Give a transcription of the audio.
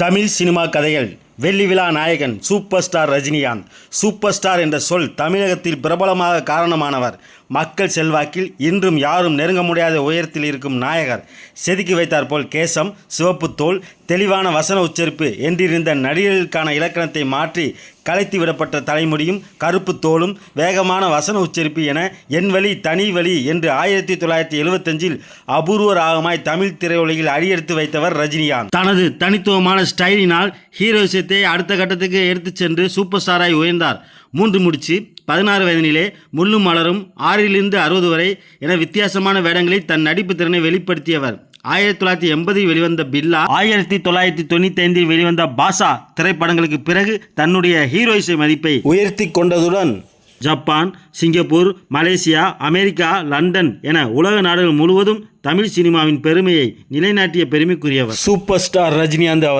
Tamil cinema கதைகள். வெள்ளி விழா நாயகன் super star Rajinikanth. Super star என்ற சொல் தமிழகத்தில் பிரபலமாக காரணமானவர். மக்கள் செல்வாக்கில் இன்றும் யாரும் நெருங்க முடியாத உயரத்தில் இருக்கும் நாயகர். செதுக்கி வைத்தார் போல் கேசம் சிவப்பு தோல் தெளிவான வசன உச்சரிப்பு என்றிருந்த நடிகர்களுக்கான இலக்கணத்தை மாற்றி கலைத்து விடப்பட்ட தலைமுடியும் கருப்பு தோலும் வேகமான வசன உச்சரிப்பு என என் வழி தனி வழி என்று ஆயிரத்தி தொள்ளாயிரத்தி எழுபத்தஞ்சில் அபூர்வ ராகமாய் தமிழ் திரையுலகில் அடியெடுத்து வைத்தவர் ரஜினிகாந்த். தனது தனித்துவமான ஸ்டைலினால் ஹீரோயிசத்தை அடுத்த கட்டத்துக்கு எடுத்துச் சென்று சூப்பர் ஸ்டாராய் உயர்ந்தார். மூன்று முடிச்சு பதினாறு வயதினிலே முள்ளும் மலரும் ஆறிலிருந்து அறுபது வரை என வித்தியாசமான வேடங்களில் தன் நடிப்பு திறனை வெளிப்படுத்தியவர். ஆயிரத்தி தொள்ளாயிரத்தி எண்பதில் வெளிவந்த பில்லா ஆயிரத்தி தொள்ளாயிரத்தி தொண்ணூத்தி ஐந்தில் வெளிவந்த பாஷா திரைப்படங்களுக்கு பிறகு தன்னுடைய ஹீரோயிசை மதிப்பை உயர்த்தி கொண்டதுடன் Japan Singapore Malaysia America London என உலக நாடுகள் முழுவதும் தமிழ் சினிமாவின் பெருமையை நிலைநாட்டிய பெருமைக்குரியவர். சூப்பர் ஸ்டார் ரஜினிகாந்த் அவர்.